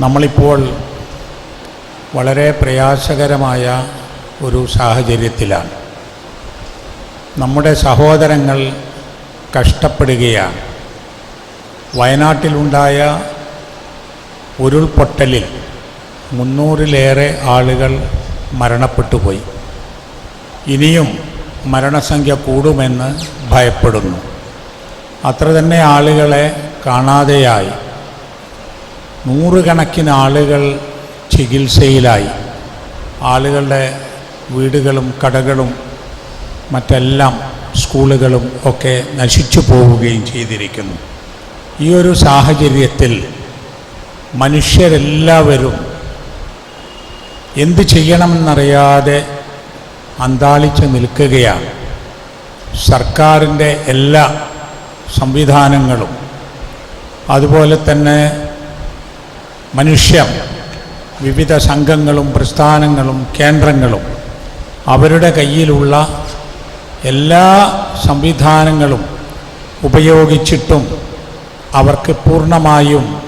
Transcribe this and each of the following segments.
നമ്മളിപ്പോൾ വളരെ പ്രയാസകരമായ ഒരു സാഹചര്യത്തിലാണ്. നമ്മുടെ സഹോദരങ്ങൾ കഷ്ടപ്പെടുകയാണ്. വയനാട്ടിലുണ്ടായ ഉരുൾപൊട്ടലിൽ മുന്നൂറിലേറെ ആളുകൾ മരണപ്പെട്ടുപോയി. ഇനിയും മരണസംഖ്യ കൂടുമെന്ന് ഭയപ്പെടുന്നു. അത്ര തന്നെ ആളുകളെ കാണാതെയായി. നൂറുകണക്കിന് ആളുകൾ ചികിത്സയിലായി. ആളുകളുടെ വീടുകളും കടകളും മറ്റെല്ലാം സ്കൂളുകളും ഒക്കെ നശിച്ചു പോവുകയും ചെയ്തിരിക്കുന്നു. ഈ ഒരു സാഹചര്യത്തിൽ മനുഷ്യരെല്ലാവരും എന്ത് ചെയ്യണമെന്നറിയാതെ അന്താളിച്ച് നിൽക്കുകയാണ്. സർക്കാരിന്റെ എല്ലാ സംവിധാനങ്ങളും അതുപോലെ തന്നെ മനുഷ്യ വിവിധ സംഘങ്ങളും പ്രസ്ഥാനങ്ങളും കേന്ദ്രങ്ങളും അവരുടെ കയ്യിലുള്ള എല്ലാ സംവിധാനങ്ങളും ഉപയോഗിച്ചിട്ടും അവർക്ക് പൂർണമായും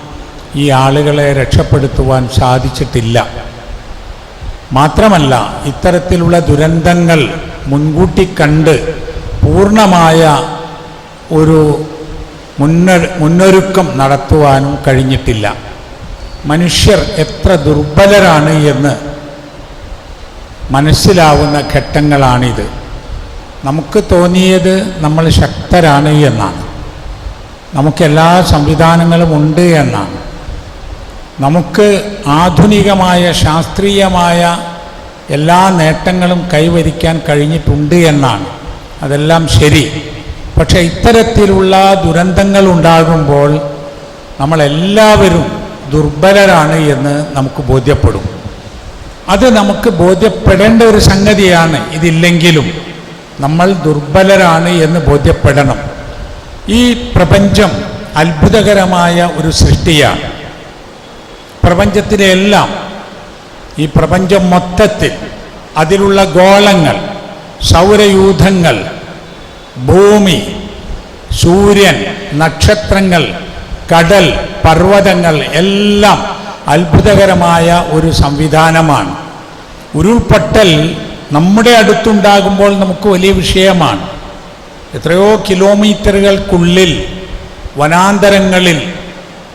ഈ ആളുകളെ രക്ഷപ്പെടുത്തുവാൻ സാധിച്ചിട്ടില്ല. മാത്രമല്ല ഇത്തരത്തിലുള്ള ദുരന്തങ്ങൾ മുൻകൂട്ടി കണ്ട് പൂർണമായ ഒരു മുന്നൊ മുന്നൊരുക്കം നടത്തുവാനും കഴിഞ്ഞിട്ടില്ല. മനുഷ്യർ എത്ര ദുർബലരാണ് എന്ന് മനസ്സിലാവുന്ന ഘട്ടങ്ങളാണിത്. നമുക്ക് തോന്നിയത് നമ്മൾ ശക്തരാണ് എന്നാണ്. നമുക്കെല്ലാ സംവിധാനങ്ങളും ഉണ്ട് എന്നാണ്. നമുക്ക് ആധുനികമായ ശാസ്ത്രീയമായ എല്ലാ നേട്ടങ്ങളും കൈവരിക്കാൻ കഴിഞ്ഞിട്ടുണ്ട് എന്നാണ്. അതെല്ലാം ശരി. പക്ഷേ ഇത്തരത്തിലുള്ള ദുരന്തങ്ങൾ ഉണ്ടാകുമ്പോൾ നമ്മളെല്ലാവരും ദുർബലരാണ് എന്ന് നമുക്ക് ബോധ്യപ്പെടും. അത് നമുക്ക് ബോധ്യപ്പെടേണ്ട ഒരു സംഗതിയാണ് ഇതില്ലെങ്കിലും നമ്മൾ ദുർബലരാണ് എന്ന് ബോധ്യപ്പെടണം. ഈ പ്രപഞ്ചം അത്ഭുതകരമായ ഒരു സൃഷ്ടിയാണ്. പ്രപഞ്ചത്തിലെ എല്ലാം ഈ പ്രപഞ്ചം മൊത്തത്തിൽ അതിലുള്ള ഗോളങ്ങൾ സൗരയൂഥങ്ങൾ ഭൂമി സൂര്യൻ നക്ഷത്രങ്ങൾ കടൽ പർവതങ്ങൾ എല്ലാം അത്ഭുതകരമായ ഒരു സംവിധാനമാണ്. ഉരുൾപൊട്ടൽ നമ്മുടെ അടുത്തുണ്ടാകുമ്പോൾ നമുക്ക് വലിയ വിഷയമാണ്. എത്രയോ കിലോമീറ്ററുകൾക്കുള്ളിൽ വനാന്തരങ്ങളിൽ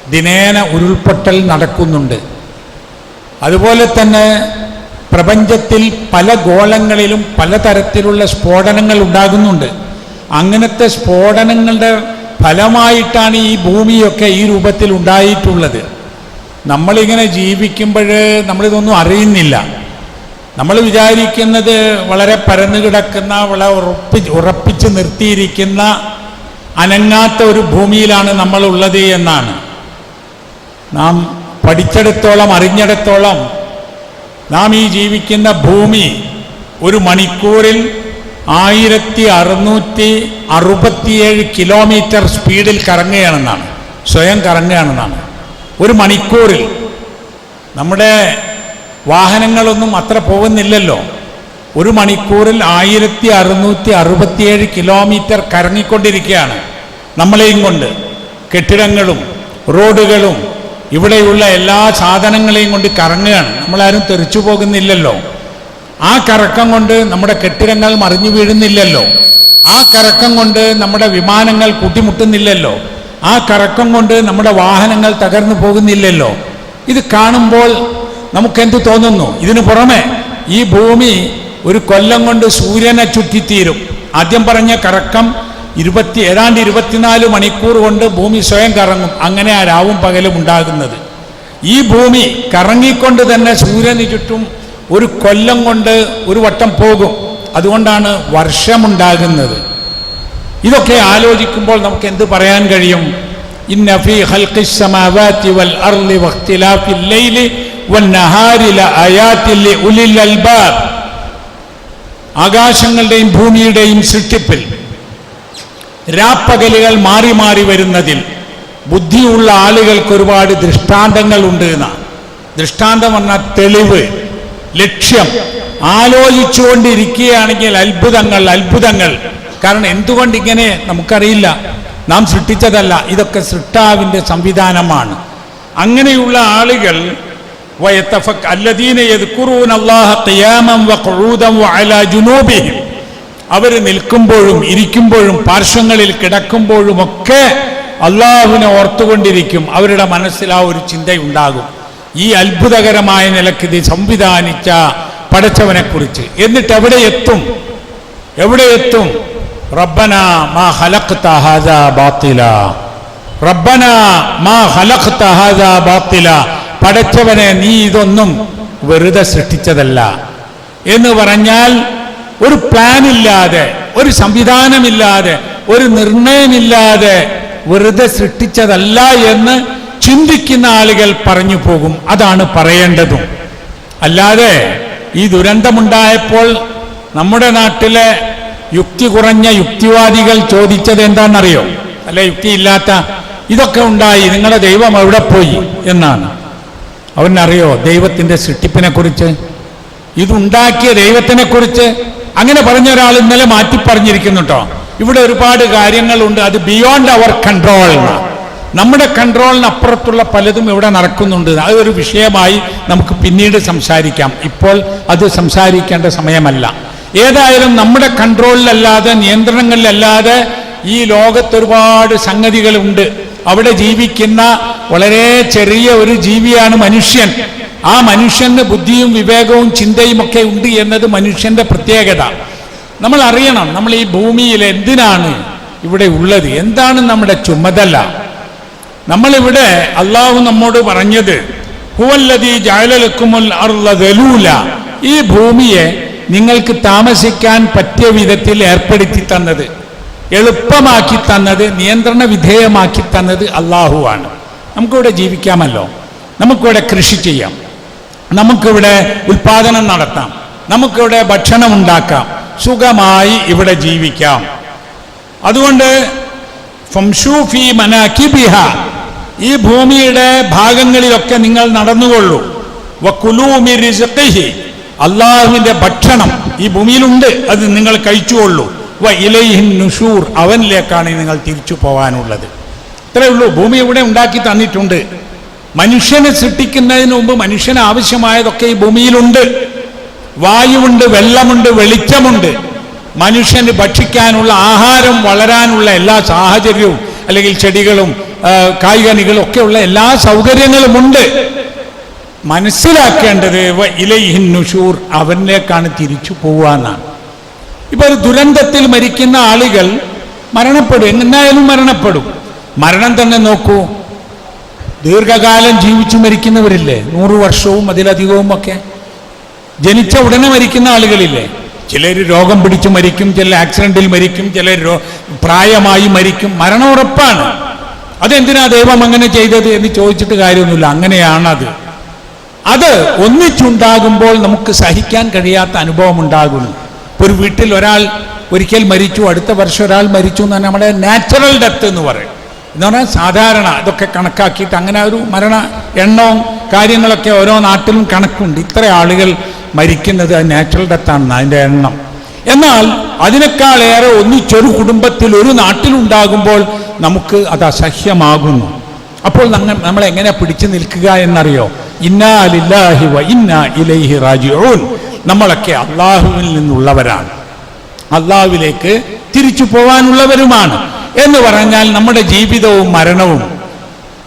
ദിനേന ഉരുൾപൊട്ടൽ നടക്കുന്നുണ്ട്. അതുപോലെ തന്നെ പ്രപഞ്ചത്തിൽ പല ഗോളങ്ങളിലും പലതരത്തിലുള്ള സ്ഫോടനങ്ങൾ ഉണ്ടാകുന്നുണ്ട്. അങ്ങനത്തെ സ്ഫോടനങ്ങളുടെ ഫലമായിട്ടാണ് ഈ ഭൂമിയൊക്കെ ഈ രൂപത്തിൽ ഉണ്ടായിട്ടുള്ളത്. നമ്മളിങ്ങനെ ജീവിക്കുമ്പോൾ നമ്മളിതൊന്നും അറിയുന്നില്ല. നമ്മൾ വിചാരിക്കുന്നത് വളരെ പരന്നു കിടക്കുന്ന വളരെ ഉറപ്പി ഉറപ്പിച്ച് നിർത്തിയിരിക്കുന്ന അനങ്ങാത്ത ഒരു ഭൂമിയിലാണ് നമ്മളുള്ളത് എന്നാണ്. നാം പഠിച്ചെടുത്തോളം അറിഞ്ഞിടത്തോളം നാം ഈ ജീവിക്കുന്ന ഭൂമി ഒരു മണിക്കൂറിൽ ആയിരത്തി അറുന്നൂറ്റി അറുപത്തിയേഴ് കിലോമീറ്റർ സ്പീഡിൽ കറങ്ങുകയാണെന്നാണ് സ്വയം കറങ്ങുകയാണെന്നാണ്. ഒരു മണിക്കൂറിൽ നമ്മുടെ വാഹനങ്ങളൊന്നും അത്ര പോകുന്നില്ലല്ലോ. ഒരു മണിക്കൂറിൽ ആയിരത്തി അറുന്നൂറ്റി അറുപത്തിയേഴ് കിലോമീറ്റർ കറങ്ങിക്കൊണ്ടിരിക്കുകയാണ് നമ്മളെയും കൊണ്ട്. കെട്ടിടങ്ങളും റോഡുകളും ഇവിടെയുള്ള എല്ലാ സാധനങ്ങളെയും കൊണ്ട് കറങ്ങുകയാണ്. നമ്മളാരും തെറിച്ചു പോകുന്നില്ലല്ലോ. ആ കറക്കം കൊണ്ട് നമ്മുടെ കെട്ടിടങ്ങൾ മറിഞ്ഞു വീഴുന്നില്ലല്ലോ. ആ കറക്കം കൊണ്ട് നമ്മുടെ വിമാനങ്ങൾ കൂട്ടിമുട്ടുന്നില്ലല്ലോ. ആ കറക്കം കൊണ്ട് നമ്മുടെ വാഹനങ്ങൾ തകർന്നു പോകുന്നില്ലല്ലോ. ഇത് കാണുമ്പോൾ നമുക്കെന്ത് തോന്നുന്നു? ഇതിനു പുറമെ ഈ ഭൂമി ഒരു കൊല്ലം കൊണ്ട് സൂര്യനെ ചുറ്റിത്തീരും. ആദ്യം പറഞ്ഞ കറക്കം ഇരുപത്തി ഏതാണ്ട് ഇരുപത്തിനാല് മണിക്കൂർ കൊണ്ട് ഭൂമി സ്വയം കറങ്ങും. അങ്ങനെ ആ രാവും പകലും ഉണ്ടാകുന്നത്. ഈ ഭൂമി കറങ്ങിക്കൊണ്ട് തന്നെ സൂര്യന് ചുറ്റും ഒരു കൊല്ലം കൊണ്ട് ഒരു വട്ടം പോകും. അതുകൊണ്ടാണ് വർഷമുണ്ടാകുന്നത്. ഇതൊക്കെ ആലോചിക്കുമ്പോൾ നമുക്ക് എന്ത് പറയാൻ കഴിയും? വൽ അർളി ലൈലി ആകാശങ്ങളുടെയും ഭൂമിയുടെയും സൃഷ്ടിപ്പിൽ രാപ്പകലുകൾ മാറി മാറി വരുന്നതിൽ ബുദ്ധിയുള്ള ആളുകൾക്ക് ഒരുപാട് ദൃഷ്ടാന്തങ്ങളുണ്ട് എന്നാണ്. ദൃഷ്ടാന്തം പറഞ്ഞാൽ തെളിവ്. ലക്ഷ്യം. ആലോചിച്ചുകൊണ്ടിരിക്കുകയാണെങ്കിൽ അത്ഭുതങ്ങൾ അത്ഭുതങ്ങൾ. കാരണം എന്തുകൊണ്ട് ഇങ്ങനെ നമുക്കറിയില്ല. നാം സൃഷ്ടിച്ചതല്ല. ഇതൊക്കെ സൃഷ്ടാവിന്റെ സംവിധാനമാണ്. അങ്ങനെയുള്ള ആളുകൾ അവർ നിൽക്കുമ്പോഴും ഇരിക്കുമ്പോഴും പാർശ്വങ്ങളിൽ കിടക്കുമ്പോഴുമൊക്കെ അള്ളാഹുവിനെ ഓർത്തുകൊണ്ടിരിക്കും. അവരുടെ മനസ്സിൽ ആ ഒരു ചിന്തയുണ്ടാകും. ഈ അത്ഭുതകരമായ നിലയ്ക്ക് ഇത് സംവിധാനിച്ച പടച്ചവനെ കുറിച്ച് എന്നിട്ട് എവിടെ എത്തും? എവിടെ എത്തും? റബ്ബന മാ ഖലഖ്ത ഹാദാ ബാത്തില. റബ്ബന മാ ഖലഖ്ത ഹാദാ ബാത്തില. പടച്ചവനെ നീ ഇതൊന്നും വെറുതെ സൃഷ്ടിച്ചതല്ല. എന്ന് പറഞ്ഞാൽ ഒരു പ്ലാൻ ഇല്ലാതെ ഒരു സംവിധാനമില്ലാതെ ഒരു നിർണയമില്ലാതെ വെറുതെ സൃഷ്ടിച്ചതല്ല എന്ന് ചിന്തിക്കുന്ന ആളുകൾ പറഞ്ഞു പോകും. അതാണ് പറയേണ്ടതും. അല്ലാതെ ഈ ദുരന്തമുണ്ടായപ്പോൾ നമ്മുടെ നാട്ടിലെ യുക്തി കുറഞ്ഞ യുക്തിവാദികൾ ചോദിച്ചത് എന്താണെന്നറിയോ? അല്ല യുക്തിയില്ലാത്ത ഇതൊക്കെ ഉണ്ടായി നിങ്ങളുടെ ദൈവം എവിടെ പോയി എന്നാണ്. അവനറിയോ ദൈവത്തിന്റെ സൃഷ്ടിപ്പിനെ കുറിച്ച് ഇതുണ്ടാക്കിയ ദൈവത്തിനെ കുറിച്ച് അങ്ങനെ പറഞ്ഞ ഒരാൾ ഇന്നലെ മാറ്റി പറഞ്ഞിരിക്കുന്നു കേട്ടോ ഇവിടെ ഒരുപാട് കാര്യങ്ങളുണ്ട്. അത് ബിയോണ്ട് അവർ കൺട്രോൾ നമ്മുടെ കൺട്രോളിനപ്പുറത്തുള്ള പലതും ഇവിടെ നടക്കുന്നുണ്ട്. അത് ഒരു വിഷയമായി നമുക്ക് പിന്നീട് സംസാരിക്കാം. ഇപ്പോൾ അത് സംസാരിക്കേണ്ട സമയമല്ല. ഏതായാലും നമ്മുടെ കൺട്രോളിലല്ലാതെ നിയന്ത്രണങ്ങളിലല്ലാതെ ഈ ലോകത്ത് ഒരുപാട് സംഗതികളുണ്ട്. അവിടെ ജീവിക്കുന്ന വളരെ ചെറിയ ഒരു ജീവിയാണ് മനുഷ്യൻ. ആ മനുഷ്യന് ബുദ്ധിയും വിവേകവും ചിന്തയും ഒക്കെ ഉണ്ട് എന്നത് മനുഷ്യന്റെ പ്രത്യേകത. നമ്മൾ അറിയണം നമ്മൾ ഈ ഭൂമിയിൽ എന്തിനാണ് ഇവിടെ ഉള്ളത്? എന്താണ് നമ്മുടെ ചുമതല? നമ്മളിവിടെ അള്ളാഹു നമ്മോട് പറഞ്ഞത് ഹുവല്ലതി ജാലലക്കുമുൽ അർലൂല ഈ ഭൂമിയെ നിങ്ങൾക്ക് താമസിക്കാൻ പറ്റിയ വിധത്തിൽ ഏർപ്പെടുത്തി തന്നത് എളുപ്പമാക്കി തന്നത് നിയന്ത്രണ വിധേയമാക്കി തന്നത് അള്ളാഹുവാണ്. നമുക്കിവിടെ ജീവിക്കാമല്ലോ. നമുക്കിവിടെ കൃഷി ചെയ്യാം. നമുക്കിവിടെ ഉൽപാദനം നടത്താം. നമുക്കിവിടെ ഭക്ഷണം ഉണ്ടാക്കാം. സുഖമായി ഇവിടെ ജീവിക്കാം. അതുകൊണ്ട് ഫംഷൂഫി മനാക്കിബിഹ ഈ ഭൂമിയുടെ ഭാഗങ്ങളിലൊക്കെ നിങ്ങൾ നടന്നുകൊള്ളൂ. അള്ളാഹുവിന്റെ ഭക്ഷണം ഈ ഭൂമിയിലുണ്ട് അത് നിങ്ങൾ കഴിച്ചുകൊള്ളൂ. വ ഇലൈഹിൻ നുഷൂർ അവനിലേക്കാണ് നിങ്ങൾ തിരിച്ചു പോകാനുള്ളത്. ഇത്രയേ ഉള്ളൂ. ഭൂമി ഇവിടെ ഉണ്ടാക്കി തന്നിട്ടുണ്ട്. മനുഷ്യനെ സൃഷ്ടിക്കുന്നതിന് മുമ്പ് മനുഷ്യന് ആവശ്യമായതൊക്കെ ഈ ഭൂമിയിലുണ്ട്. വായുവുണ്ട് വെള്ളമുണ്ട് വെളിച്ചമുണ്ട്. മനുഷ്യന് ഭക്ഷിക്കാനുള്ള ആഹാരം വളരാനുള്ള എല്ലാ സാഹചര്യവും അല്ലെങ്കിൽ ചെടികളും കായികനികളും ഒക്കെയുള്ള എല്ലാ സൗകര്യങ്ങളുമുണ്ട്. മനസ്സിലാക്കേണ്ടത് വ ഇലൈഹിൻ നുഷൂർ അവനിലേക്കാണ് തിരിച്ചു പോവാന്നാണ്. ഇപ്പൊ ഒരു ദുരന്തത്തിൽ മരിക്കുന്ന ആളുകൾ മരണപ്പെടും. എങ്ങനായാലും മരണപ്പെടും. മരണം തന്നെ നോക്കൂ. ദീർഘകാലം ജീവിച്ചു മരിക്കുന്നവരില്ലേ? നൂറ് വർഷവും അതിലധികവും ഒക്കെ. ജനിച്ച ഉടനെ മരിക്കുന്ന ആളുകളില്ലേ? ചിലർ രോഗം പിടിച്ചു മരിക്കും ചില ആക്സിഡന്റിൽ മരിക്കും ചിലർ പ്രായമായി മരിക്കും. മരണം ഉറപ്പാണ് അതെന്തിനാ ദൈവം അങ്ങനെ ചെയ്തത് എന്ന് ചോദിച്ചിട്ട് കാര്യമൊന്നുമില്ല. അങ്ങനെയാണത്. അത് ഒന്നിച്ചുണ്ടാകുമ്പോൾ നമുക്ക് സഹിക്കാൻ കഴിയാത്ത അനുഭവം ഉണ്ടാകുന്നു ഒരു വീട്ടിൽ ഒരാൾ ഒരിക്കൽ മരിച്ചു അടുത്ത വർഷം ഒരാൾ മരിച്ചു എന്ന് നമ്മുടെ നാച്ചുറൽ ഡെത്ത് എന്ന് പറയും. എന്ന് പറഞ്ഞാൽ സാധാരണ ഇതൊക്കെ കണക്കാക്കിയിട്ട് അങ്ങനെ ഒരു മരണ എണ്ണവും കാര്യങ്ങളൊക്കെ ഓരോ നാട്ടിലും കണക്കുണ്ട്. ഇത്ര ആളുകൾ മരിക്കുന്നത് നാച്ചുറൽ ഡെത്താണ് അതിന്റെ എണ്ണം. എന്നാൽ അതിനേക്കാളേറെ ഒന്നിച്ചൊരു കുടുംബത്തിൽ ഒരു നാട്ടിലുണ്ടാകുമ്പോൾ നമുക്ക് അത് അസഹ്യമാകുന്നു. അപ്പോൾ നമ്മൾ എങ്ങനെ പിടിച്ചു നിൽക്കുക എന്നറിയോ? ഇന്നാ ലില്ലാഹി വ ഇന്നാ ഇലൈഹി റാജിഊൻ. നമ്മളൊക്കെ അള്ളാഹുവിൽ നിന്നുള്ളവരാണ്. അള്ളാഹുവിലേക്ക് തിരിച്ചു പോവാനുള്ളവരുമാണ്. എന്ന് പറഞ്ഞാൽ നമ്മുടെ ജീവിതവും മരണവും.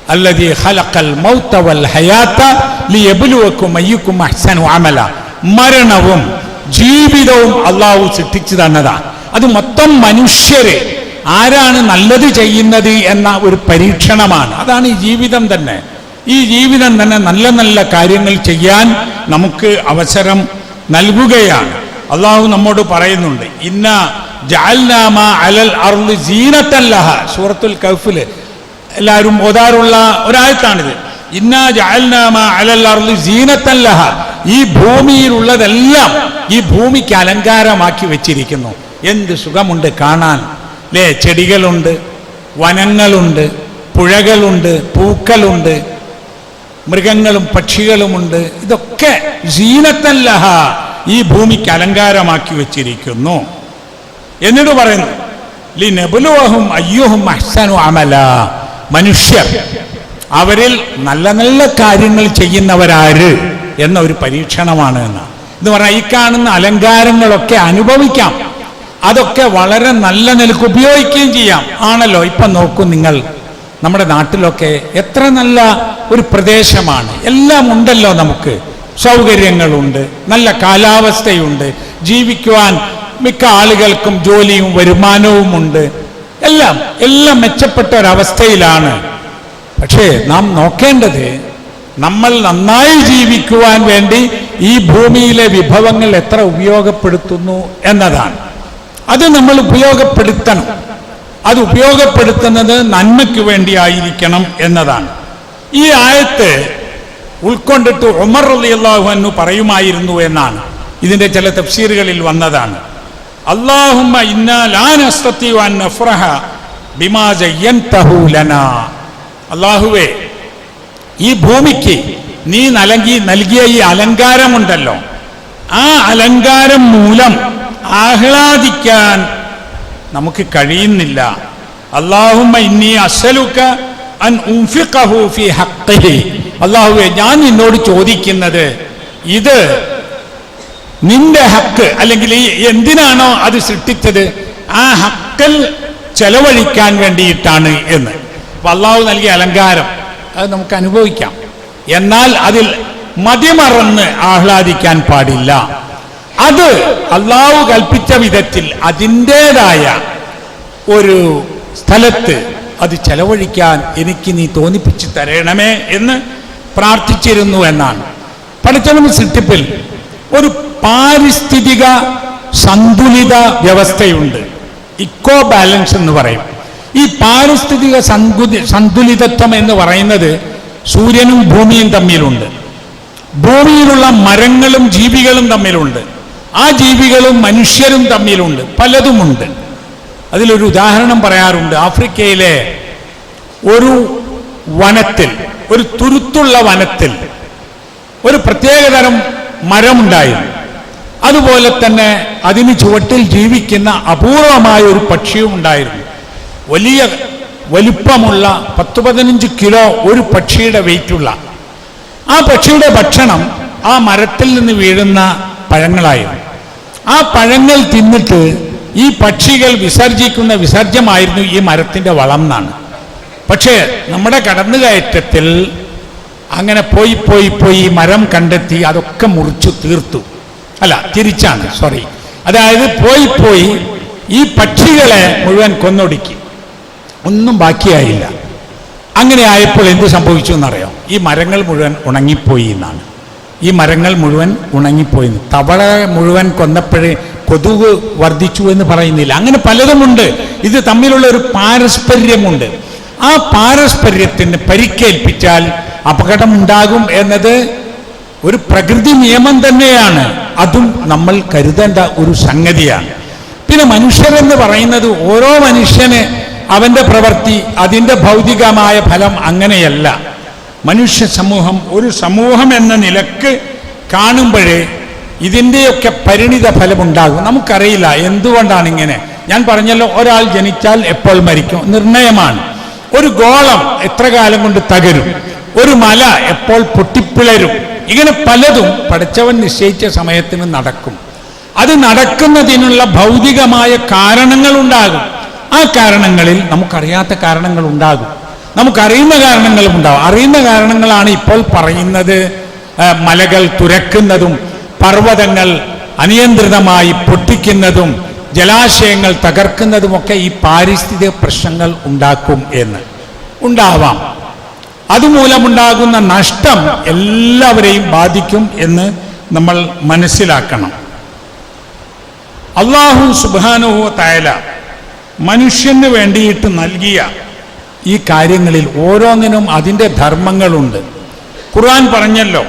അല്ലതി ഖലഖൽ മൗത വൽ ഹയാത്ത ലിയബുലുവക്കും അയ്യക്കും അഹ്സനു അമല. മരണവും ജീവിതവും അള്ളാഹു സൃഷ്ടിച്ചു തന്നതാണ്. അത് മൊത്തം മനുഷ്യരെ ആരാണ് നല്ലത് ചെയ്യുന്നത് എന്ന ഒരു പരീക്ഷണമാണ്. അതാണ് ഈ ജീവിതം തന്നെ. ഈ ജീവിതം തന്നെ നല്ല നല്ല കാര്യങ്ങൾ ചെയ്യാൻ നമുക്ക് അവസരം നൽകുകയാണ്. അള്ളാഹു നമ്മോട് പറയുന്നുണ്ട് ഇന്ന ജാൽനാമ അലൽ അർളി ജീനത്തല്ലഹ സൂറത്തുൽ കൗഫിൽ എല്ലാവരും ഓതാറുള്ള ഒരായത്താണിത്. ഇന്ന ജാൽനാമ അലൽ അർളി ജീനത്തല്ലഹ ഈ ഭൂമിയിലുള്ളതെല്ലാം ഈ ഭൂമിക്ക് അലങ്കാരമാക്കി വെച്ചിരിക്കുന്നു. എന്ത് സുഖമുണ്ട് കാണാൻ. ലേ ചെടികളുണ്ട് വനങ്ങളുണ്ട് പുഴകളുണ്ട് പൂക്കളുണ്ട് മൃഗങ്ങളും പക്ഷികളുമുണ്ട്. ഇതൊക്കെ ജീനത്തല്ലഹ ഈ ഭൂമിക്ക് അലങ്കാരമാക്കി വച്ചിരിക്കുന്നു. എന്നിട്ട് പറയുന്നു ലിനബുലുവഹും അയ്യുഹും അഹ്സനു അമല. മനുഷ്യർ അവരിൽ നല്ല നല്ല കാര്യങ്ങൾ ചെയ്യുന്നവരാര് എന്ന ഒരു പരീക്ഷണമാണ് എന്ന്. എന്ന് പറഞ്ഞാൽ ഈ കാണുന്ന അലങ്കാരങ്ങളൊക്കെ അനുഭവിക്കാം. അതൊക്കെ വളരെ നല്ല നിലയ്ക്ക് ഉപയോഗിക്കുകയും ചെയ്യാം. ആണല്ലോ ഇപ്പൊ നോക്കൂ നിങ്ങൾ. നമ്മുടെ നാട്ടിലൊക്കെ എത്ര നല്ല ഒരു പ്രദേശമാണ്. എല്ലാം ഉണ്ടല്ലോ നമുക്ക്. സൗകര്യങ്ങളുണ്ട് നല്ല കാലാവസ്ഥയുണ്ട്. ജീവിക്കുവാൻ മിക്ക ആളുകൾക്കും ജോലിയും വരുമാനവും ഉണ്ട്. എല്ലാം എല്ലാം മെച്ചപ്പെട്ട ഒരവസ്ഥയിലാണ് പക്ഷേ നാം നോക്കേണ്ടത് നമ്മൾ നന്നായി ജീവിക്കുവാൻ വേണ്ടി ഈ ഭൂമിയിലെ വിഭവങ്ങൾ എത്ര ഉപയോഗപ്പെടുത്തുന്നു എന്നതാണ്. അത് നമ്മൾ ഉപയോഗപ്പെടുത്തണം. അത് ഉപയോഗപ്പെടുത്തുന്നത് നന്മയ്ക്ക് വേണ്ടി ആയിരിക്കണം എന്നതാണ്. ഈ ആയത്ത് ഉൾക്കൊണ്ടിട്ട് ഉമർ അള്ളാഹു എന്ന് പറയുമായിരുന്നു എന്നാണ്. ഇതിന്റെ ചില തഫ്സീറുകളിൽ വന്നതാണ്. അല്ലാഹുവേ ഈ ഭൂമിക്ക് നീ നൽകി നൽകിയ ഈ അലങ്കാരമുണ്ടല്ലോ. ആ അലങ്കാരം മൂലം ആഹ്ലാദിക്കാൻ നമുക്ക് കഴിയുന്നില്ല. അള്ളാഹുമ്മ ഇന്നി അസലുക്ക അൻ ഫി അള്ളാഹുവെ ഞാൻ നിന്നോട് ചോദിക്കുന്നത് ഇത് നിന്റെ ഹക്ക് അല്ലെങ്കിൽ ഈ എന്തിനാണോ അത് സൃഷ്ടിച്ചത്? ആ ഹക്കൽ ചെലവഴിക്കാൻ വേണ്ടിയിട്ടാണ് എന്ന്. അപ്പൊ അള്ളാഹു നൽകിയ അലങ്കാരം അത് നമുക്ക് അനുഭവിക്കാം. എന്നാൽ അതിൽ മതിമറന്ന് ആഹ്ലാദിക്കാൻ പാടില്ല. അത് അള്ളാഹു കൽപ്പിച്ച വിധത്തിൽ അതിന്റെതായ ഒരു സ്ഥലത്ത് അത് ചെലവഴിക്കാൻ എനിക്ക് നീ തോന്നിപ്പിച്ചു തരണമേ എന്ന് പ്രാർത്ഥിച്ചിരുന്നു എന്നാണ്. പഠിച്ചവന് സൃഷ്ടിപ്പിൽ ഒരു പാരിസ്ഥിതിക സന്തുലിത വ്യവസ്ഥയുണ്ട്. ഇക്കോ ബാലൻസ് എന്ന് പറയും. ഈ പാരിസ്ഥിതിക സന്തുലി സന്തുലിതത്വം എന്ന് പറയുന്നത് സൂര്യനും ഭൂമിയും തമ്മിലുണ്ട്. ഭൂമിയിലുള്ള മരങ്ങളും ജീവികളും തമ്മിലുണ്ട്. ആ ജീവികളും മനുഷ്യരും തമ്മിലുണ്ട് പലതുമുണ്ട്. അതിലൊരു ഉദാഹരണം പറയാറുണ്ട്. ആഫ്രിക്കയിലെ ഒരു വനത്തിൽ ഒരു തുരുത്തുള്ള വനത്തിൽ ഒരു പ്രത്യേകതരം മരമുണ്ടായിരുന്നു. അതുപോലെ തന്നെ അതിന് ചുവട്ടിൽ ജീവിക്കുന്ന അപൂർവമായ ഒരു പക്ഷിയും ഉണ്ടായിരുന്നു. വലിയ വലിപ്പമുള്ള പത്ത് പതിനഞ്ച് കിലോ ഒരു പക്ഷിയുടെ വെയിറ്റുള്ള ആ പക്ഷിയുടെ ഭക്ഷണം ആ മരത്തിൽ നിന്ന് വീഴുന്ന പഴങ്ങളായിരുന്നു ആ പഴങ്ങൾ തിന്നിട്ട് ഈ പക്ഷികൾ വിസർജിക്കുന്ന വിസർജ്യമായിരുന്നു ഈ മരത്തിന്റെ വളം എന്നാണ്. പക്ഷേ നമ്മുടെ കടന്നുകയറ്റത്തിൽ അങ്ങനെ പോയി പോയി പോയി മരം കണ്ടെത്തി അതൊക്കെ മുറിച്ചു തീർത്തു. അല്ല തിരിച്ചാണ് സോറി അതായത് പോയി പോയി ഈ പക്ഷികളെ മുഴുവൻ കൊന്നൊടുക്കി. ഒന്നും ബാക്കിയായില്ല. അങ്ങനെ ആയപ്പോൾ എന്ത് സംഭവിച്ചു എന്നറിയാം? ഈ മരങ്ങൾ മുഴുവൻ ഉണങ്ങിപ്പോയി എന്നാണ്. ഈ മരങ്ങൾ മുഴുവൻ ഉണങ്ങിപ്പോയി. തവള മുഴുവൻ കൊന്നപ്പോഴേ കൊതുക് വർദ്ധിച്ചു എന്ന് പറയുന്നില്ല. അങ്ങനെ പലതുമുണ്ട്. ഇത് തമ്മിലുള്ള ഒരു പാരസ്പര്യമുണ്ട്. ആ പാരസ്പര്യത്തിന് പരിക്കേൽപ്പിച്ചാൽ അപകടമുണ്ടാകും എന്നത് ഒരു പ്രകൃതി നിയമം തന്നെയാണ്. അതും നമ്മൾ കരുതേണ്ട ഒരു സംഗതിയാണ്. പിന്നെ മനുഷ്യരെന്ന് പറയുന്നത് ഓരോ മനുഷ്യന് അവന്റെ പ്രവൃത്തി അതിന്റെ ഭൗതികമായ ഫലം അങ്ങനെയല്ല. മനുഷ്യ സമൂഹം ഒരു സമൂഹം എന്ന നിലയ്ക്ക് കാണുമ്പോഴേ ഇതിന്റെയൊക്കെ പരിണിത ഫലമുണ്ടാകും. നമുക്കറിയില്ല എന്തുകൊണ്ടാണ് ഇങ്ങനെ ഞാൻ പറഞ്ഞല്ലോ ഒരാൾ ജനിച്ചാൽ എപ്പോൾ മരിക്കും? നിർണയമാണ്. ഒരു ഗോളം എത്ര കാലം കൊണ്ട് തകരും? ഒരു മല എപ്പോൾ പൊട്ടിപ്പിളരും? ഇങ്ങനെ പലതും പഠിച്ചവൻ നിശ്ചയിച്ച സമയത്തിന് നടക്കും. അത് നടക്കുന്നതിനുള്ള ഭൗതികമായ കാരണങ്ങളുണ്ടാകും. ആ കാരണങ്ങളിൽ നമുക്കറിയാത്ത കാരണങ്ങൾ ഉണ്ടാകും നമുക്കറിയുന്ന കാരണങ്ങളും ഉണ്ടാവും. അറിയുന്ന കാരണങ്ങളാണ് ഇപ്പോൾ പറയുന്നത് മലകൾ തുരക്കുന്നതും പർവതങ്ങൾ അനിയന്ത്രിതമായി പൊട്ടിക്കുന്നതും ജലാശയങ്ങൾ തകർക്കുന്നതുമൊക്കെ ഈ പാരിസ്ഥിതിക പ്രശ്നങ്ങൾ ഉണ്ടാക്കും എന്ന്. ഉണ്ടാവാം. അതുമൂലമുണ്ടാകുന്ന നഷ്ടം എല്ലാവരെയും ബാധിക്കും എന്ന് നമ്മൾ മനസ്സിലാക്കണം. അള്ളാഹു സുബാനുഹോ തായല മനുഷ്യന് വേണ്ടിയിട്ട് നൽകിയ ഈ കാര്യങ്ങളിൽ ഓരോന്നിനും അതിന്റെ ധർമ്മങ്ങളുണ്ട്. ഖുർആൻ പറഞ്ഞല്ലോ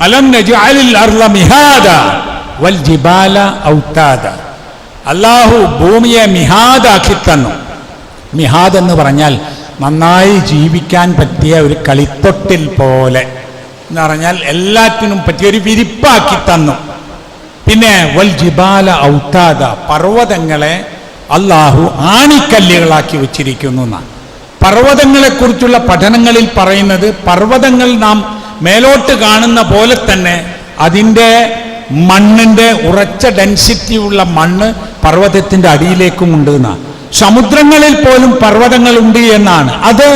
അലം മിഹാദ വൽ ജിബാല അള്ളാഹു ഭൂമിയെ മിഹാദാക്കി തന്നു. മിഹാദ് എന്ന് പറഞ്ഞാൽ നന്നായി ജീവിക്കാൻ പറ്റിയ ഒരു കളിത്തൊട്ടിൽ പോലെ എന്ന് പറഞ്ഞാൽ എല്ലാറ്റിനും പറ്റിയ ഒരു വിരിപ്പാക്കി തന്നു. പിന്നെ വൽ ജിബാല ഔത്താദ പർവതങ്ങളെ അള്ളാഹു ആണിക്കല്ലുകളാക്കി വെച്ചിരിക്കുന്നു എന്നാണ്. പർവതങ്ങളെക്കുറിച്ചുള്ള പഠനങ്ങളിൽ പറയുന്നത് പർവതങ്ങൾ നാം മേലോട്ട് കാണുന്ന പോലെ തന്നെ അതിന്റെ മണ്ണിന്റെ ഉറച്ച ഡെൻസിറ്റിയുള്ള മണ്ണ് പർവതത്തിന്റെ അടിയിലേക്കും ഉണ്ട് എന്നാണ് സമുദ്രങ്ങളിൽ പോലും പർവതങ്ങളുണ്ട് എന്നാണ്. അത്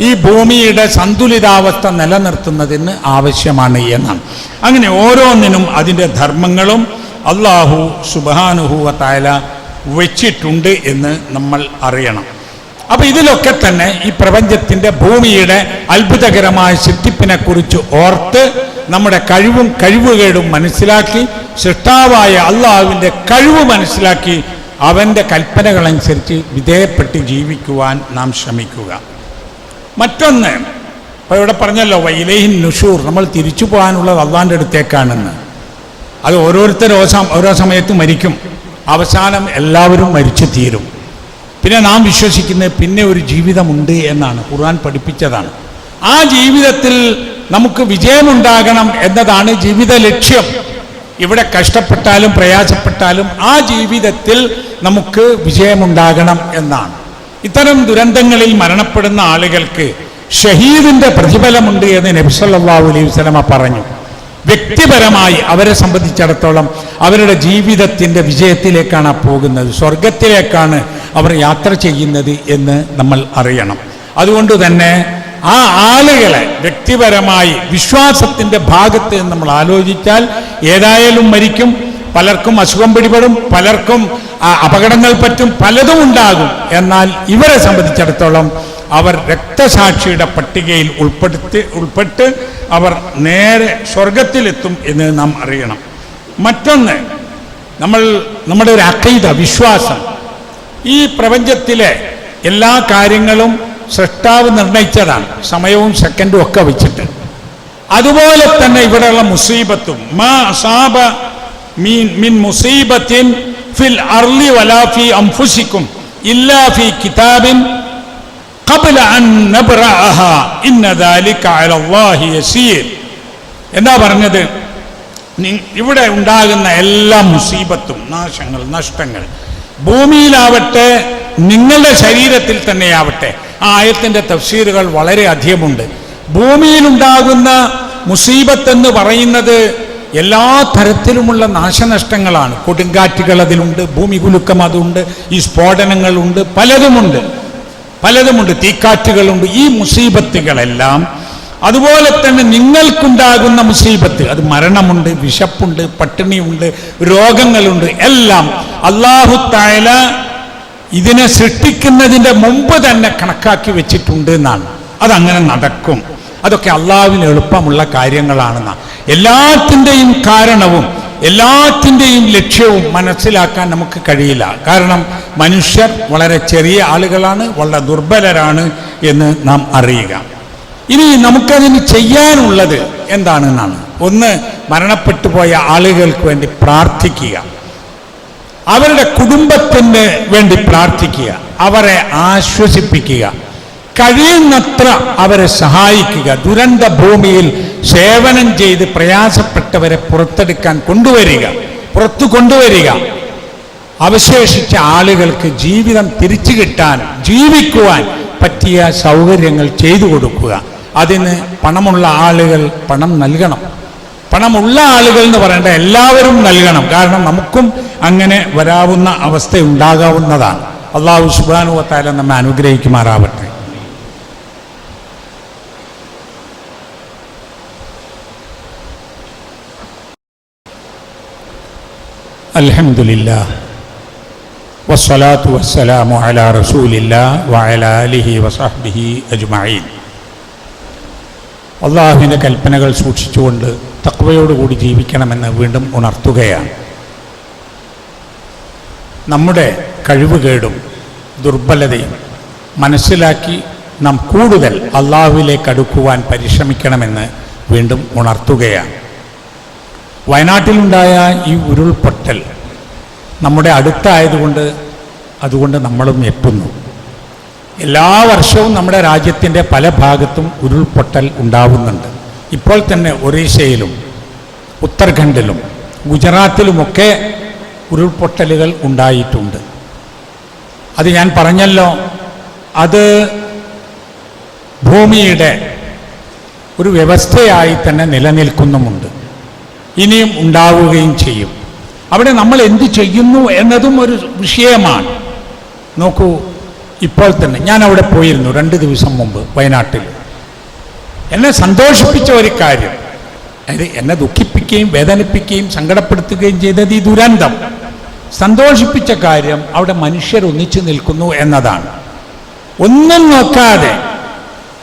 ഈ ഭൂമിയുടെ സന്തുലിതാവസ്ഥ നിലനിർത്തുന്നതിന് ആവശ്യമാണ് എന്നാണ്. അങ്ങനെ ഓരോന്നിനും അതിന്റെ ധർമ്മങ്ങളും അള്ളാഹു സുബാനുഹൂവത്തായ വെച്ചിട്ടുണ്ട് എന്ന് നമ്മൾ അറിയണം. അപ്പൊ ഇതിലൊക്കെ തന്നെ ഈ പ്രപഞ്ചത്തിന്റെ ഭൂമിയുടെ അത്ഭുതകരമായ സിദ്ധിപ്പിനെ കുറിച്ച് ഓർത്ത് നമ്മുടെ കഴിവും കഴിവുകേടും മനസ്സിലാക്കി സൃഷ്ടാവായ അള്ളാഹുവിന്റെ കഴിവ് മനസ്സിലാക്കി അവന്റെ കൽപ്പനകളനുസരിച്ച് വിധേയപ്പെട്ട് ജീവിക്കുവാൻ നാം ശ്രമിക്കുക. മറ്റൊന്ന് ഇപ്പോൾ ഇവിടെ പറഞ്ഞല്ലോ വൈലേഹിൻ നുഷൂർ നമ്മൾ തിരിച്ചു പോകാനുള്ളത് അള്ളാന്റെ അടുത്തേക്കാണെന്ന്. അത് ഓരോരുത്തർ ഓരോ സമയത്തും ഓരോ സമയത്ത് മരിക്കും. അവസാനം എല്ലാവരും മരിച്ചു തീരും. പിന്നെ നാം വിശ്വസിക്കുന്നത് പിന്നെ ഒരു ജീവിതമുണ്ട് എന്നാണ്. ഖുർആൻ പഠിപ്പിച്ചതാണ്. ആ ജീവിതത്തിൽ നമുക്ക് വിജയമുണ്ടാകണം എന്നതാണ് ജീവിത ലക്ഷ്യം. ഇവിടെ കഷ്ടപ്പെട്ടാലും പ്രയാസപ്പെട്ടാലും ആ ജീവിതത്തിൽ നമുക്ക് വിജയമുണ്ടാകണം എന്നാണ്. ഇത്തരം ദുരന്തങ്ങളിൽ മരണപ്പെടുന്ന ആളുകൾക്ക് ഷഹീദിന്റെ പ്രതിഫലമുണ്ട് എന്ന് നബിസല്ലാഹു അലൈഹി വസ്ലമ പറഞ്ഞു. വ്യക്തിപരമായി അവരെ സംബന്ധിച്ചിടത്തോളം അവരുടെ ജീവിതത്തിന്റെ വിജയത്തിലേക്കാണ് പോകുന്നത്. സ്വർഗത്തിലേക്കാണ് അവർ യാത്ര ചെയ്യുന്നത് എന്ന് നമ്മൾ അറിയണം. അതുകൊണ്ട് തന്നെ ആ ആളുകളെ വ്യക്തിപരമായി വിശ്വാസത്തിന്റെ ഭാഗത്ത് നമ്മൾ ആലോചിച്ചാൽ ഏതായാലും മരിക്കും പലർക്കും അസുഖം പിടിപെടും പലർക്കും അപകടങ്ങൾ പറ്റും പലതും ഉണ്ടാകും. എന്നാൽ ഇവരെ സംബന്ധിച്ചിടത്തോളം അവർ രക്തസാക്ഷിയുടെ പട്ടികയിൽ ഉൾപ്പെടുത്തി ഉൾപ്പെട്ട് അവർ നേരെ സ്വർഗത്തിലെത്തും എന്ന് നാം അറിയണം. മറ്റൊന്ന് നമ്മൾ നമ്മുടെ ഒരു അക്കൈത വിശ്വാസം. ഈ പ്രപഞ്ചത്തിലെ എല്ലാ കാര്യങ്ങളും സൃഷ്ടാവ് നിർണയിച്ചതാണ് സമയവും സെക്കൻഡും ഒക്കെ വെച്ചിട്ട് അതുപോലെ തന്നെ ഇവിടെയുള്ള മുസീബത്തും മാ അസാബ മീൻ മിൻ മുസീബത്തിൻ ഫിൽ അർലി വലാ ഫി അംഫുസിക്കും ഇല്ലാ ഫി കിതാബിൻ قبل أن نبرأها إن ذلك على الله يسير എന്താ പറഞ്ഞത് നി- ഇവിടെ ഉണ്ടാകുന്ന എല്ലാ മുസീബത്തും നാശങ്ങൾ നഷ്ടങ്ങൾ ഭൂമിയിലാവട്ടെ നിങ്ങളുടെ ശരീരത്തിൽ തന്നെയാവട്ടെ. ആ ആയത്തിന്റെ തഫ്സീറുകൾ വളരെ അധികമുണ്ട്. ഭൂമിയിലുണ്ടാകുന്ന മുസീബത്ത് എന്ന് പറയുന്നത് എല്ലാ തരത്തിലുമുള്ള നാശനഷ്ടങ്ങളാണ്. കൊടുങ്കാറ്റുകൾ അതിലുണ്ട് ഭൂമി കുലുക്കം അതുണ്ട് ഈ സ്ഫോടനങ്ങളുണ്ട് പലതുമുണ്ട്. പലതുമുണ്ട് തീക്കാറ്റുകളുണ്ട്. ഈ മുസീബത്തുകളെല്ലാം അതുപോലെ തന്നെ നിങ്ങൾക്കുണ്ടാകുന്ന മുസീബത്ത്. അത് മരണമുണ്ട് വിശപ്പുണ്ട് പട്ടിണിയുണ്ട് രോഗങ്ങളുണ്ട് എല്ലാം അള്ളാഹു തായാല ഇതിനെ സൃഷ്ടിക്കുന്നതിന്റെ മുമ്പ് തന്നെ കണക്കാക്കി വെച്ചിട്ടുണ്ട് എന്നാണ്. അതങ്ങനെ നടക്കും. അതൊക്കെ അള്ളാഹുവിന് എളുപ്പമുള്ള കാര്യങ്ങളാണെന്നാണ്. എല്ലാത്തിന്റെയും കാരണവും എല്ലാത്തിന്റെയും ലക്ഷ്യവും മനസ്സിലാക്കാൻ നമുക്ക് കഴിയില്ല. കാരണം മനുഷ്യർ വളരെ ചെറിയ ആളുകളാണ് വളരെ ദുർബലരാണ് എന്ന് നാം അറിയുക. ഇനി നമുക്കതിന് ചെയ്യാനുള്ളത് എന്താണെന്നാണ്. ഒന്ന് മരണപ്പെട്ടു പോയ ആളുകൾക്ക് വേണ്ടി പ്രാർത്ഥിക്കുക. അവരുടെ കുടുംബത്തിന് വേണ്ടി പ്രാർത്ഥിക്കുക അവരെ ആശ്വസിപ്പിക്കുക. കഴിയുന്നത്ര അവരെ സഹായിക്കുക. ദുരന്ത ഭൂമിയിൽ സേവനം ചെയ്ത് പ്രയാസപ്പെട്ടവരെ പുറത്തെടുക്കാൻ കൊണ്ടുവരിക പുറത്തു കൊണ്ടുവരിക. അവശേഷിച്ച ആളുകൾക്ക് ജീവിതം തിരിച്ചു കിട്ടാൻ ജീവിക്കുവാൻ പറ്റിയ സൗകര്യങ്ങൾ ചെയ്തു കൊടുക്കുക. അതിന് പണമുള്ള ആളുകൾ പണം നൽകണം. പണമുള്ള ആളുകൾ എന്ന് പറയേണ്ട എല്ലാവരും നൽകണം. കാരണം നമുക്കും അങ്ങനെ വരാവുന്ന അവസ്ഥ ഉണ്ടാകാവുന്നതാണ്. അള്ളാഹു സുബാനുവത്താല നമ്മെ അനുഗ്രഹിക്കുമാറാവട്ടെ. അൽഹംദുലില്ലാ വസ്സലാത്തു വസ്സലാമു അല റസൂലില്ല വഅല ആലിഹി വസഹ്ബിഹി അള്ളാഹുവിന്റെ കൽപ്പനകൾ സൂക്ഷിച്ചുകൊണ്ട് തക്വയോടുകൂടി ജീവിക്കണമെന്ന് വീണ്ടും ഉണർത്തുകയാണ്. നമ്മുടെ കഴിവുകേടും ദുർബലതയും മനസ്സിലാക്കി നാം കൂടുതൽ അള്ളാഹുവിലേക്ക് അടുക്കുവാൻ പരിശ്രമിക്കണമെന്ന് വീണ്ടും ഉണർത്തുകയാണ്. വയനാട്ടിലുണ്ടായ ഈ ഉരുൾപൊട്ടൽ നമ്മുടെ അടുത്തായതുകൊണ്ട് അതുകൊണ്ട് നമ്മളും എത്തുന്നു. എല്ലാ വർഷവും നമ്മുടെ രാജ്യത്തിന്റെ പല ഭാഗത്തും ഉരുൾപൊട്ടൽ ഉണ്ടാവുന്നുണ്ട്. ഇപ്പോൾ തന്നെ ഒറീസയിലും ഉത്തർഖണ്ഡിലും ഗുജറാത്തിലുമൊക്കെ ഉരുൾപൊട്ടലുകൾ ഉണ്ടായിട്ടുണ്ട്. അത് ഞാൻ പറഞ്ഞല്ലോ അത് ഭൂമിയുടെ ഒരു വ്യവസ്ഥയായി തന്നെ നിലനിൽക്കുന്നുമുണ്ട്. ഇനിയും ഉണ്ടാവുകയും ചെയ്യും. അവിടെ നമ്മൾ എന്ത് ചെയ്യുന്നു എന്നതും ഒരു വിഷയമാണ്. നോക്കൂ ഇപ്പോൾ തന്നെ ഞാൻ അവിടെ പോയിരുന്നു രണ്ട് ദിവസം മുമ്പ് വയനാട്ടിൽ. എന്നെ സന്തോഷിപ്പിച്ച ഒരു കാര്യം അതായത് എന്നെ ദുഃഖിപ്പിക്കുകയും വേദനിപ്പിക്കുകയും സങ്കടപ്പെടുത്തുകയും ചെയ്തത് ഈ ദുരന്തം. സന്തോഷിപ്പിച്ച കാര്യം അവിടെ മനുഷ്യർ ഒന്നിച്ചു നിൽക്കുന്നു എന്നതാണ്. ഒന്നും നോക്കാതെ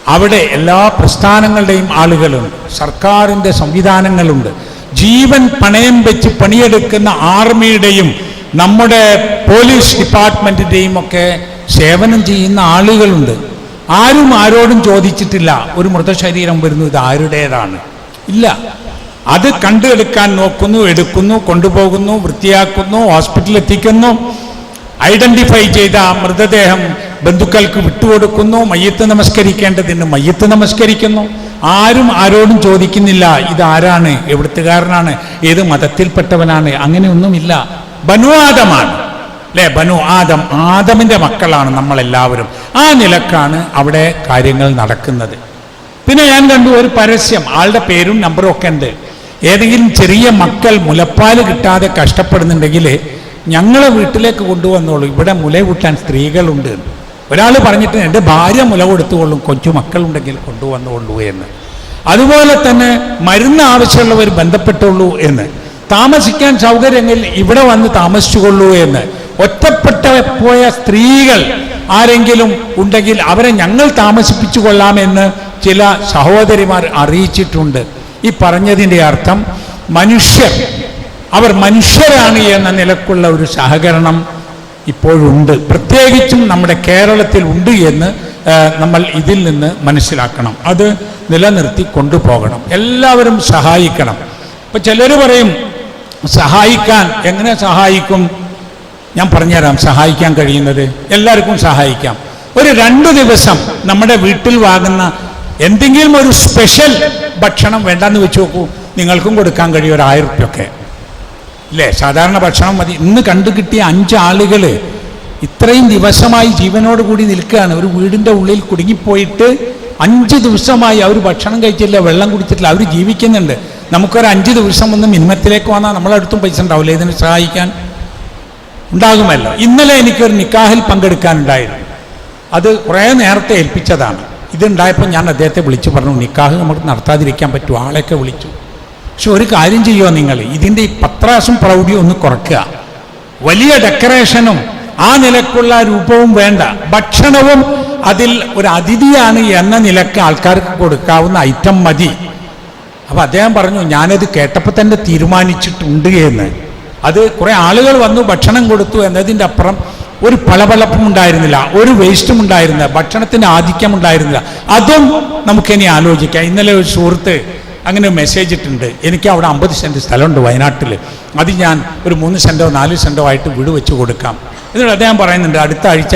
അവിടെ എല്ലാ പ്രസ്ഥാനങ്ങളുടെയും ആളുകളുണ്ട് സർക്കാരിന്റെ സംവിധാനങ്ങളുണ്ട്. ജീവൻ പണയം വെച്ച് പണിയെടുക്കുന്ന ആർമിയുടെയും നമ്മുടെ പോലീസ് ഡിപ്പാർട്ട്മെന്റിന്റെയും ഒക്കെ സേവനം ചെയ്യുന്ന ആളുകളുണ്ട്. ആരും ആരോടും ചോദിച്ചിട്ടില്ല ഒരു മൃതശരീരം വരുന്നു ഇത് ആരുടേതാണ്? ഇല്ല. അത് കണ്ടെടുക്കാൻ നോക്കുന്നു എടുക്കുന്നു കൊണ്ടുപോകുന്നു വൃത്തിയാക്കുന്നു ഹോസ്പിറ്റലിൽ എത്തിക്കുന്നു ഐഡന്റിഫൈ ചെയ്ത മൃതദേഹം ബന്ധുക്കൾക്ക് വിട്ടുകൊടുക്കുന്നു മയ്യത്ത് നമസ്കരിക്കേണ്ടതിന് മയ്യത്ത് നമസ്കരിക്കുന്നു. ആരും ആരോടും ചോദിക്കുന്നില്ല ഇത് ആരാണ് എവിടുത്തുകാരനാണ് ഏത് മതത്തിൽപ്പെട്ടവനാണ് അങ്ങനെയൊന്നുമില്ല. ബനുവാദമാണ്. അല്ലേ? ബനു ആദം ആദമിന്റെ മക്കളാണ് നമ്മളെല്ലാവരും. ആ നിലക്കാണ് അവിടെ കാര്യങ്ങൾ നടക്കുന്നത്. പിന്നെ ഞാൻ കണ്ടു ഒരു പരസ്യം. ആളുടെ പേരും നമ്പറും ഒക്കെ ഉണ്ട്. ഏതെങ്കിലും ചെറിയ മക്കൾ മുലപ്പാൽ കിട്ടാതെ കഷ്ടപ്പെടുന്നുണ്ടെങ്കിൽ ഞങ്ങളെ വീട്ടിലേക്ക് കൊണ്ടുവന്നോളൂ. ഇവിടെ മുല കൂട്ടാൻ സ്ത്രീകളുണ്ട്. ഒരാൾ പറഞ്ഞിട്ട് എന്റെ ഭാര്യ മുല കൊടുത്തുകൊള്ളും കൊച്ചു മക്കളുണ്ടെങ്കിൽ കൊണ്ടുവന്നുകൊള്ളൂ എന്ന്. അതുപോലെ തന്നെ മരുന്ന് ആവശ്യമുള്ളവർ ബന്ധപ്പെട്ടുള്ളൂ എന്ന്. താമസിക്കാൻ സൗകര്യങ്ങളിൽ ഇവിടെ വന്ന് താമസിച്ചുകൊള്ളൂ എന്ന്. ഒറ്റപ്പെട്ട പോയ സ്ത്രീകൾ ആരെങ്കിലും ഉണ്ടെങ്കിൽ അവരെ ഞങ്ങൾ താമസിപ്പിച്ചു കൊള്ളാമെന്ന് ചില സഹോദരിമാർ അറിയിച്ചിട്ടുണ്ട്. ഈ പറഞ്ഞതിന്റെ അർത്ഥം മനുഷ്യർ അവർ മനുഷ്യരാണ് എന്ന നിലക്കുള്ള ഒരു സഹകരണം ഇപ്പോഴുണ്ട്. പ്രത്യേകിച്ചും നമ്മുടെ കേരളത്തിൽ ഉണ്ട് എന്ന് നമ്മൾ ഇതിൽ നിന്ന് മനസ്സിലാക്കണം. അത് നിലനിർത്തി കൊണ്ടുപോകണം. എല്ലാവരും സഹായിക്കണം. ഇപ്പം ചിലർ പറയും സഹായിക്കാൻ എങ്ങനെ സഹായിക്കും? ഞാൻ പറഞ്ഞുതരാം സഹായിക്കാൻ കഴിയുന്നത് എല്ലാവർക്കും സഹായിക്കാം. ഒരു രണ്ട് ദിവസം നമ്മുടെ വീട്ടിൽ വാങ്ങുന്ന എന്തെങ്കിലും ഒരു സ്പെഷ്യൽ ഭക്ഷണം വേണ്ടെന്ന് വെച്ച് നോക്കൂ നിങ്ങൾക്കും കൊടുക്കാൻ കഴിയും ഒരു ആയിരം റുപ്യൊക്കെ ഇല്ലേ? സാധാരണ ഭക്ഷണം മതി. ഇന്ന് കണ്ടു കിട്ടിയ അഞ്ച് ആളുകൾ ഇത്രയും ദിവസമായി ജീവനോട് കൂടി നിൽക്കുകയാണ്. ഒരു വീടിന്റെ ഉള്ളിൽ കുടുങ്ങിപ്പോയിട്ട് അഞ്ച് ദിവസമായി അവർ ഭക്ഷണം കഴിച്ചിട്ടില്ല വെള്ളം കുടിച്ചിട്ടില്ല അവർ ജീവിക്കുന്നുണ്ട്. നമുക്കൊരു അഞ്ച് ദിവസം ഒന്ന് മിനിമത്തിലേക്ക് വന്നാൽ നമ്മളടുത്തും പൈസ ഉണ്ടാവില്ല? ഇതിനെ സഹായിക്കാൻ? ഉണ്ടാകുമല്ലോ. ഇന്നലെ എനിക്കൊരു നിക്കാഹിൽ പങ്കെടുക്കാനുണ്ടായിരുന്നു. അത് കുറേ നേരത്തെ ഏൽപ്പിച്ചതാണ്. ഇതുണ്ടായപ്പോൾ ഞാൻ അദ്ദേഹത്തെ വിളിച്ചു പറഞ്ഞു നിക്കാഹ് നമുക്ക് നടത്താതിരിക്കാൻ പറ്റും ആളെയൊക്കെ വിളിച്ചു. പക്ഷെ ഒരു കാര്യം ചെയ്യുമോ നിങ്ങൾ? ഇതിന്റെ ഈ പത്രാസും പ്രൗഢിയും ഒന്ന് കുറയ്ക്കുക. വലിയ ഡെക്കറേഷനും ആ നിലക്കുള്ള രൂപവും വേണ്ട. ഭക്ഷണവും അതിൽ ഒരു അതിഥിയാണ് എന്ന നിലയ്ക്ക് ആൾക്കാർക്ക് കൊടുക്കാവുന്ന ഐറ്റം മതി. അപ്പം അദ്ദേഹം പറഞ്ഞു ഞാനത് കേട്ടപ്പോൾ തന്നെ തീരുമാനിച്ചിട്ടുണ്ട് എന്ന്. അത് കുറെ ആളുകൾ വന്നു ഭക്ഷണം കൊടുത്തു എന്നതിന്റെ അപ്പുറം ഒരു പളപളപ്പും ഉണ്ടായിരുന്നില്ല ഒരു വേസ്റ്റും ഉണ്ടായിരുന്നില്ല ഭക്ഷണത്തിന്റെ ആധിക്യം ഉണ്ടായിരുന്നില്ല. അതും നമുക്കിനി ആലോചിക്കാം. ഇന്നലെ ഒരു സുഹൃത്ത് അങ്ങനെ മെസ്സേജ് ഇട്ടുണ്ട് എനിക്ക് അവിടെ അമ്പത് സെന്റ് സ്ഥലമുണ്ട് വയനാട്ടിൽ അത് ഞാൻ ഒരു മൂന്ന് സെന്റോ നാല് സെന്റോ ആയിട്ട് വീട് വെച്ച് കൊടുക്കാം. എന്നിട്ട് അദ്ദേഹം പറയുന്നുണ്ട് അടുത്ത ആഴ്ച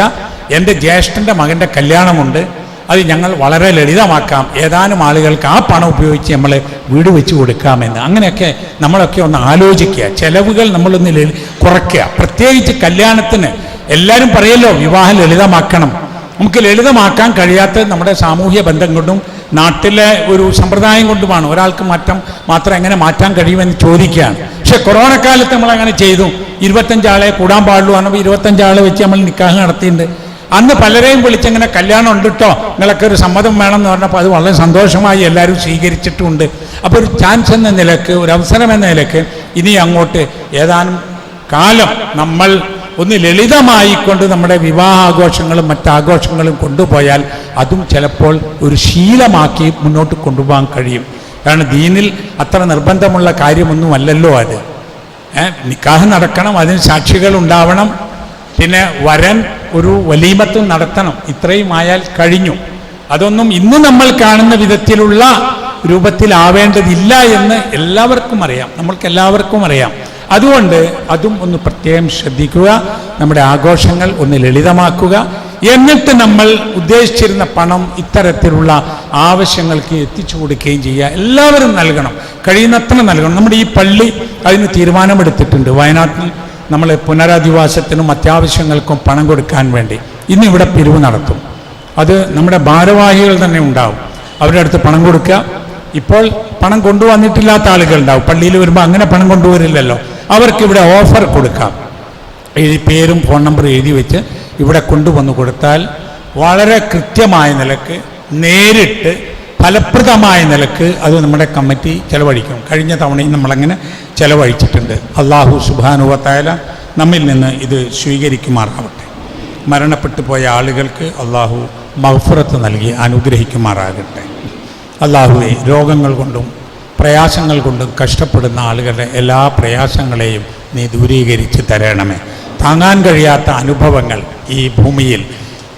എന്റെ ജ്യേഷ്ഠന്റെ മകന്റെ കല്യാണമുണ്ട്. അത് ഞങ്ങൾ വളരെ ലളിതമാക്കാം. ഏതാനും ആളുകൾക്ക് ആ പണം ഉപയോഗിച്ച് നമ്മൾ വീട് വെച്ച് കൊടുക്കാമെന്ന്. അങ്ങനെയൊക്കെ നമ്മളൊക്കെ ഒന്ന് ആലോചിക്കുക. ചെലവുകൾ നമ്മളൊന്ന് കുറയ്ക്കുക. പ്രത്യേകിച്ച് കല്യാണത്തിന് എല്ലാവരും പറയല്ലോ വിവാഹം ലളിതമാക്കണം. നമുക്ക് ലളിതമാക്കാൻ കഴിയാത്ത നമ്മുടെ സാമൂഹ്യ ബന്ധം കൊണ്ടും നാട്ടിലെ ഒരു സമ്പ്രദായം കൊണ്ടുമാണ്. ഒരാൾക്ക് മാറ്റം മാത്രം എങ്ങനെ മാറ്റാൻ കഴിയുമെന്ന് ചോദിക്കുകയാണ്. പക്ഷെ കൊറോണ കാലത്ത് നമ്മൾ അങ്ങനെ ചെയ്തു ഇരുപത്തഞ്ചാളെ കൂടാൻ പാടുള്ളൂ. പറഞ്ഞപ്പോൾ ഇരുപത്തഞ്ചാളെ വെച്ച് നമ്മൾ നിക്കാഹ് നടത്തിയിട്ടുണ്ട്. അന്ന് പലരെയും വിളിച്ചങ്ങനെ കല്യാണം ഉണ്ട് കേട്ടോ നിങ്ങളൊക്കെ ഒരു സമ്മതം വേണം എന്ന് പറഞ്ഞപ്പോൾ അത് വളരെ സന്തോഷമായി എല്ലാവരും സ്വീകരിച്ചിട്ടുമുണ്ട് അപ്പോൾ ഒരു ചാൻസ് എന്ന നിലയ്ക്ക് ഒരു അവസരം എന്ന നിലയ്ക്ക് ഇനി അങ്ങോട്ട് ഏതാനും കാലം നമ്മൾ ഒന്ന് ലളിതമായി കൊണ്ട് നമ്മുടെ വിവാഹാഘോഷങ്ങളും മറ്റാഘോഷങ്ങളും കൊണ്ടുപോയാൽ അതും ചിലപ്പോൾ ഒരു ശീലമാക്കി മുന്നോട്ട് കൊണ്ടുപോകാൻ കഴിയും. കാരണം ദീനിൽ അത്ര നിർബന്ധമുള്ള കാര്യമൊന്നുമല്ലല്ലോ അത്. നിക്കാഹ് നടക്കണം അതിന് സാക്ഷികൾ ഉണ്ടാവണം പിന്നെ വരൻ ഒരു വലീമത്തും നടത്തണം. ഇത്രയും ആയാൽ കഴിഞ്ഞു. അതൊന്നും ഇന്ന് നമ്മൾ കാണുന്ന വിധത്തിലുള്ള രൂപത്തിലാവേണ്ടതില്ല എന്ന് എല്ലാവർക്കും അറിയാം. നമ്മൾക്ക് എല്ലാവർക്കും അറിയാം. അതുകൊണ്ട് അതും ഒന്ന് പ്രത്യേകം ശ്രദ്ധിക്കുക. നമ്മുടെ ആഘോഷങ്ങൾ ഒന്ന് ലളിതമാക്കുക. എന്നിട്ട് നമ്മൾ ഉദ്ദേശിച്ചിരുന്ന പണം ഇത്തരത്തിലുള്ള ആവശ്യങ്ങൾക്ക് എത്തിച്ചു കൊടുക്കുകയും ചെയ്യുക. എല്ലാവരും നൽകണം. കഴിയുന്നത്ര നൽകണം. നമ്മുടെ ഈ പള്ളി അതിന് തീരുമാനമെടുത്തിട്ടുണ്ട് വയനാട്ടിൽ. നമ്മൾ പുനരധിവാസത്തിനും അത്യാവശ്യങ്ങൾക്കും പണം കൊടുക്കാൻ വേണ്ടി. ഇന്നിവിടെ പിരിവ് നടത്തും. അത് നമ്മുടെ ഭാരവാഹികൾ തന്നെ ഉണ്ടാവും. അവരുടെ അടുത്ത് പണം കൊടുക്കുക. ഇപ്പോൾ പണം കൊണ്ടുവന്നിട്ടില്ലാത്ത ആളുകൾ ഉണ്ടാവും പള്ളിയിൽ വരുമ്പോൾ അങ്ങനെ പണം കൊണ്ടുവരില്ലല്ലോ. അവർക്ക് ഇവിടെ ഓഫർ കൊടുക്കാം. എഴുതി പേരും ഫോൺ നമ്പറും എഴുതി വെച്ച് ഇവിടെ കൊണ്ടുവന്ന് കൊടുത്താൽ വളരെ കൃത്യമായ നിലയ്ക്ക് നേരിട്ട് ഫലപ്രദമായ നിലയ്ക്ക് അത് നമ്മുടെ കമ്മിറ്റി ചെലവഴിക്കും. കഴിഞ്ഞ തവണയും നമ്മളങ്ങനെ ചെലവഴിച്ചിട്ടുണ്ട്. അള്ളാഹു സുബാനുവത്തായാല നമ്മിൽ നിന്ന് ഇത് സ്വീകരിക്കുമാറാവട്ടെ. മരണപ്പെട്ടു പോയ ആളുകൾക്ക് അള്ളാഹു മഹഫുറത്ത് നൽകി അനുഗ്രഹിക്കുമാറാകട്ടെ. അള്ളാഹുവെ രോഗങ്ങൾ കൊണ്ടും പ്രയാസങ്ങൾ കൊണ്ടും കഷ്ടപ്പെടുന്ന ആളുകളുടെ എല്ലാ പ്രയാസങ്ങളെയും നീ ദൂരീകരിച്ച് തരണമേ. താങ്ങാൻ കഴിയാത്ത അനുഭവങ്ങൾ ഈ ഭൂമിയിൽ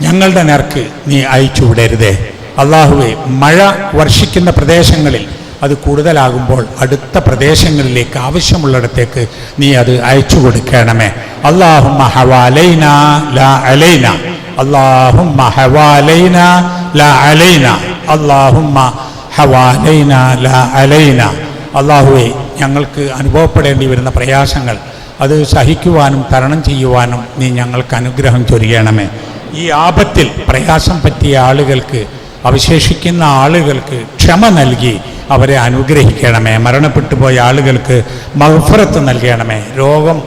ഞങ്ങളുടെ നേർക്ക് നീ അയച്ചു വിടരുതേ. അള്ളാഹുവെ മഴ വർഷിക്കുന്ന പ്രദേശങ്ങളിൽ അത് കൂടുതലാകുമ്പോൾ അടുത്ത പ്രദേശങ്ങളിലേക്ക് ആവശ്യമുള്ളിടത്തേക്ക് നീ അത് അയച്ചു കൊടുക്കണമേ. അള്ളാഹും ഹവാലൈന ലാ അലൈന. അള്ളാഹുമ്മ ഹവാലൈന ലാ അലൈന. അള്ളാഹുമ്മ ഹവാലൈന ലാ അലൈന. അള്ളാഹുവെ ഞങ്ങൾക്ക് അനുഭവപ്പെടേണ്ടി വരുന്ന പ്രയാസങ്ങൾ അത് സഹിക്കുവാനും തരണം ചെയ്യുവാനും നീ ഞങ്ങൾക്ക് അനുഗ്രഹം ചൊരിയണമേ. ഈ ആപത്തിൽ പ്രയാസം പറ്റിയ ആളുകൾക്ക് അവശേഷിക്കുന്ന ആളുകൾക്ക് ക്ഷമ നൽകി അവരെ അനുഗ്രഹിക്കണമേ മരണപ്പെട്ടു പോയ ആളുകൾക്ക് മഹഫറത്ത് നൽകണമേ രോഗം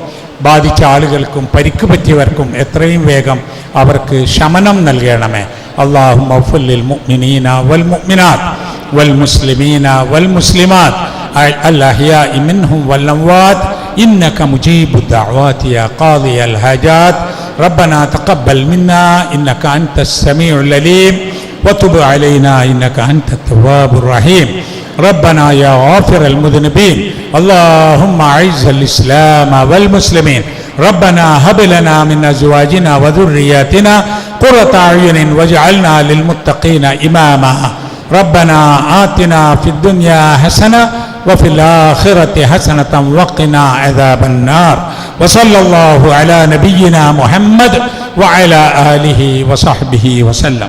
ബാധിച്ച ആളുകൾക്കും പരിക്ക് പറ്റിയവർക്കും എത്രയും വേഗം അവർക്ക് ശമനം നൽകണമേ അള്ളാഹു മഫുല്ലിൽ മുഅ്മിനീന വൽ മുഅ്മിനാത്ത് വൽ മുസ്ലിമീന വൽ മുസ്ലിമാത്ത് الأحياء منهم والأموات إنك مجيب الدعوات يا قاضي الحاجات ربنا تقبل منا إنك أنت السميع العليم وتب علينا إنك أنت التواب الرحيم. ربنا يا غافر المذنبين. اللهم أعز الإسلام والمسلمين. ربنا هب لنا من أزواجنا وذرياتنا قرة أعين واجعلنا للمتقين إماما. ربنا آتنا في الدنيا حسنة وفي الآخرة حسنة وقنا عذاب النار. وصلى الله على نبينا محمد وعلى آله وصحبه وسلم.